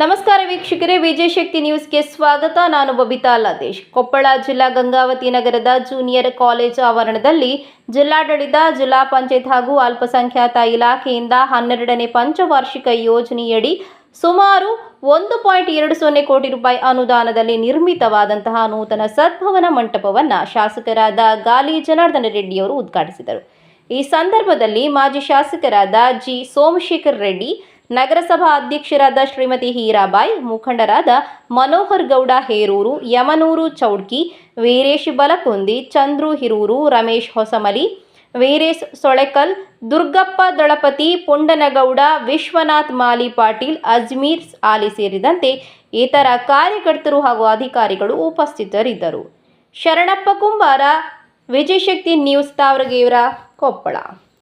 ನಮಸ್ಕಾರ ವೀಕ್ಷಕರೇ ವಿಜಯಶಕ್ತಿ ನ್ಯೂಸ್ಗೆ ಸ್ವಾಗತ. ನಾನು ಬಬಿತಾ ಲತೇಶ್ ಕೊಪ್ಪಳ ಜಿಲ್ಲಾ ಗಂಗಾವತಿ ನಗರದ ಜೂನಿಯರ್ ಕಾಲೇಜ್ ಆವರಣದಲ್ಲಿ ಜಿಲ್ಲಾಡಳಿತ, ಜಿಲ್ಲಾ ಪಂಚಾಯತ್ ಹಾಗೂ ಅಲ್ಪಸಂಖ್ಯಾತ ಇಲಾಖೆಯಿಂದ ಹನ್ನೆರಡನೇ ಪಂಚವಾರ್ಷಿಕ ಯೋಜನೆಯಡಿ ಸುಮಾರು ಒಂದು ಪಾಯಿಂಟ್ ಎರಡು ಸೊನ್ನೆ ಕೋಟಿ ರೂಪಾಯಿ ಅನುದಾನದಲ್ಲಿ ನಿರ್ಮಿತವಾದಂತಹ ನೂತನ ಸದ್ಭವನ ಮಂಟಪವನ್ನು ಶಾಸಕರಾದ ಗಾಲಿ ಜನಾರ್ದನ ರೆಡ್ಡಿಯವರು ಉದ್ಘಾಟಿಸಿದರು. ಈ ಸಂದರ್ಭದಲ್ಲಿ ಮಾಜಿ ಶಾಸಕರಾದ ಜಿ ಸೋಮಶೇಖರ್ ರೆಡ್ಡಿ ನಗರಸಭಾ ಅಧ್ಯಕ್ಷರಾದ ಶ್ರೀಮತಿ ಹೀರಾಬಾಯಿ, ಮುಖಂಡರಾದ ಮನೋಹರ್ ಗೌಡ ಹೇರೂರು, ಯಮನೂರು ಚೌಡ್ಕಿ, ವೀರೇಶ್ ಬಲಕುಂದಿ, ಚಂದ್ರು ಹಿರೂರು, ರಮೇಶ್ ಹೊಸಮಲಿ, ವೀರೇಶ್ ಸೊಳೆಕಲ್, ದುರ್ಗಪ್ಪ ದಳಪತಿ, ಪುಂಡನಗೌಡ, ವಿಶ್ವನಾಥ್ ಮಾಲಿ ಪಾಟೀಲ್, ಅಜ್ಮೀರ್ ಆಲಿ ಸೇರಿದಂತೆ ಇತರ ಕಾರ್ಯಕರ್ತರು ಹಾಗೂ ಅಧಿಕಾರಿಗಳು ಉಪಸ್ಥಿತರಿದ್ದರು. ಶರಣಪ್ಪ ಕುಂಬಾರ, ವಿಜಯಶಕ್ತಿ ನ್ಯೂಸ್ ತಾವರಗೇವರ ಕೊಪ್ಪಳ.